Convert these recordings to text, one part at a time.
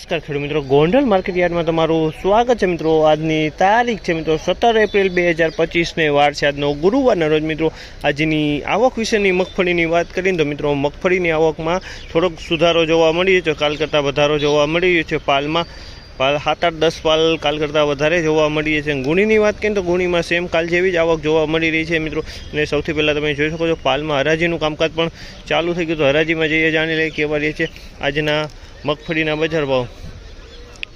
નમસ્કાર ખેડૂત મિત્રો, ગોંડલ માર્કેટ યાર્ડમાં તમારું સ્વાગત છે મિત્રો. આજની તારીખ છે મિત્રો, સત્તર એપ્રિલ બે હજાર પચીસને વાર છે આજનો ગુરુવારના રોજ મિત્રો. આજની આવક વિશેની મગફળીની વાત કરીએ તો મિત્રો, મગફળીની આવકમાં થોડોક સુધારો જોવા મળી છે. કાલ કરતાં વધારો જોવા મળી રહ્યો છે પાલમાં. પાલ સાત આઠ દસ પાલ કાલ કરતાં વધારે જોવા મળી છે. ગુણીની વાત કરીએ તો ગુણીમાં સેમ કાલ જેવી જ આવક જોવા મળી રહી છે મિત્રો. અને સૌથી પહેલાં તમે જોઈ શકો છો, પાલમાં હરાજીનું કામકાજ પણ ચાલુ થઈ ગયું તો હરાજીમાં જઈએ જાણી લઈએ કેવા રહે છે આજના મગફળીના બજાર ભાવ.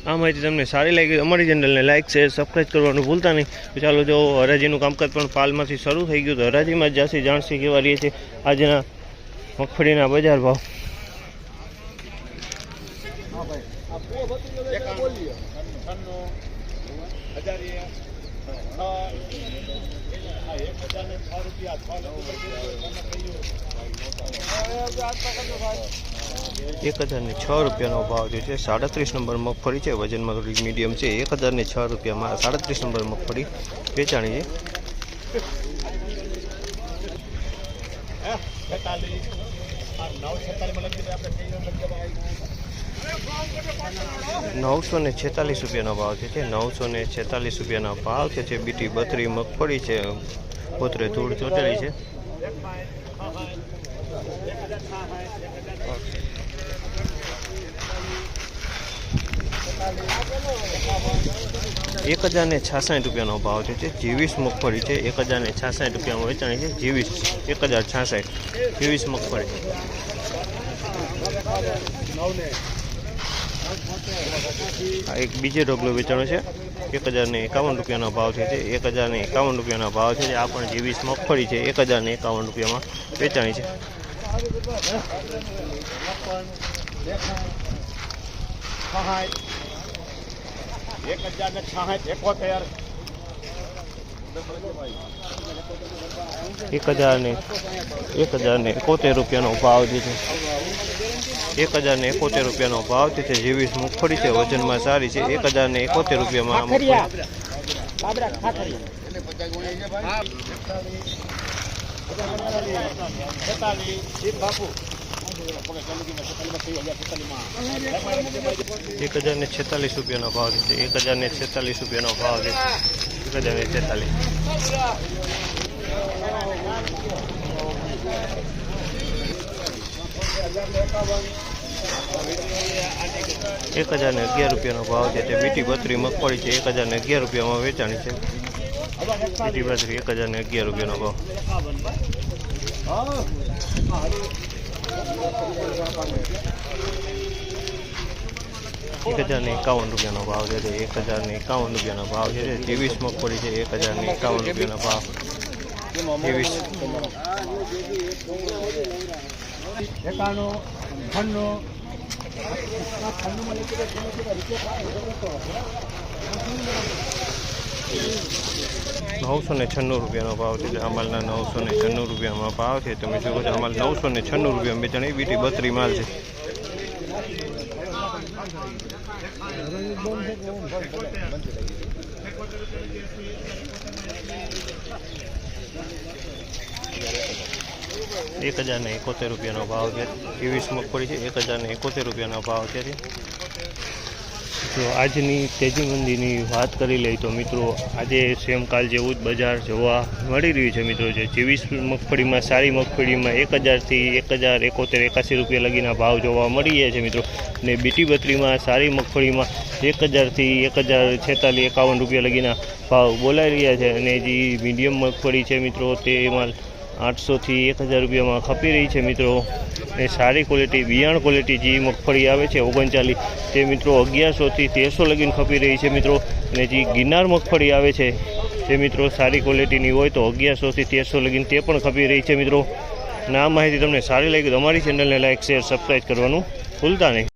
આ માહિતી તમને સારી લાગી અમારી ચેનલને લાઇક શેર સબસ્ક્રાઈબ કરવાનું ભૂલતા નહીં. તો ચાલો જો હરાજીનું કામકાજ પણ પાલમાંથી શરૂ થઈ ગયું તો હરાજીમાં જ જાસી જાણસી કેવા રહે છે આજના મગફળીના બજાર ભાવ. એક હજારને છ રૂપિયાનો ભાવ જે છે, સાડત્રીસ નંબર મગફળી છે, વજનમાં થોડી મીડિયમ છે. એક હજારને છ રૂપિયામાં સાડત્રીસ નંબર મગફળી વેચાણી છે. નવસો ને છેતાલીસ રૂપિયાનો ભાવ છે. નવસો ને છેતાલીસ રૂપિયાનો ભાવ છે. બીટી બત્રી મગફળી છે. પોતરે ધૂળ ચોટેલી છે. એક હજાર ને છાસઠ રૂપિયાનો ભાવ છે. જે જીવીસ મગફળી છે. એક હજાર ને છાસઠ રૂપિયામાં વેચાણી છે. જીવીસ, એક હજાર છાસઠ. જીવીસ મગફળી. આ એક બીજો ઢગલો વેચાણો છે. એક હજાર ને એકાવન રૂપિયાનો ભાવ છે જે એક હજાર ને એકાવન રૂપિયાનો ભાવ છે જે આ પણ જીવીસ મગફળી છે એક હજાર ને એકાવન રૂપિયામાં વેચાણી છે. એક હજાર ને છાસઠ એકોતેર. એક હજાર ને, એક હજાર ને એકોતેર રૂપિયાનો ભાવ જે છે. એક હજાર ને એકોતેર રૂપિયાનો ભાવ જે છે, જેવી મગફળી છે, વજનમાં સારી છે. એક હજાર ને એકોતેર રૂપિયામાં એક હજાર ને છેતાલીસ રૂપિયાનો ભાવ છે, એક હજાર ને છેતાલીસ રૂપિયાનો ભાવ છે. એક હજાર ને છેતાલીસ એક હજાર ને અગિયાર રૂપિયાનો ભાવ છે તે મીઠી બત્રી મગફળી છે, એક હજાર ને અગિયાર રૂપિયામાં વેચાણી છે. બીટી બત્રી એક હજાર ને અગિયાર રૂપિયાનો ભાવ. એક હજાર ને એકાવન રૂપિયાનો ભાવ છે એક હજાર ને એકાવન રૂપિયાનો ભાવ છે ત્રેવીસ મગફળી છે એક હજાર ને એકાવન રૂપિયાનો ભાવ. ત્રેવીસ. એકાણું નવસો ને છન્નું રૂપિયાનો ભાવ છે અમાલના નવસો ને છન્નું રૂપિયામાં ભાવ છે તમે જુઓ છો અમાલ નવસો ને છન્નું રૂપિયા વેચાણ બીટી બત્રી માલ છે. એક હજાર ને એકોતેર રૂપિયાનો ભાવ છે. ત્રેવીસ મગફળી છે. એક હજાર ને એકોતેર રૂપિયાનો ભાવ છે. જો આજની તેજી મંદીની વાત કરી લઈએ તો મિત્રો, આજે સેમ કાલ જેવું જ બજાર જોવા મળી રહ્યું છે મિત્રો. જે ચોવીસ મગફળીમાં, સારી મગફળીમાં એક હજારથી એક હજાર એકોતેર એકાસી રૂપિયા લગીના ભાવ જોવા મળી રહ્યા છે મિત્રો. ને બીટી બત્રીમાં, સારી મગફળીમાં એક હજારથી એક હજાર છેતાલીસ, એકાવન રૂપિયા લગીના ભાવ બોલાઈ રહ્યા છે. અને જે મીડિયમ મગફળી છે મિત્રો તેમાં આઠસોથી એક હજાર રૂપિયામાં ખપી રહી છે મિત્રો. ને સારી ક્વોલિટી બિયાણ ક્વોલિટી જે મગફળી આવે છે, ઓગણચાલીસ, તે મિત્રો અગિયારસોથી તેરસો લગીને ખપી રહી છે મિત્રો. અને જે ગિરનાર મગફળી આવે છે, તે મિત્રો સારી ક્વોલિટીની હોય તો અગિયારસોથી તેરસો લગીને તે પણ ખપી રહી છે મિત્રો. અને માહિતી તમને સારી લાગી તો અમારી ચેનલને લાઇક શેર સબસ્ક્રાઈબ કરવાનું ભૂલતા નહીં.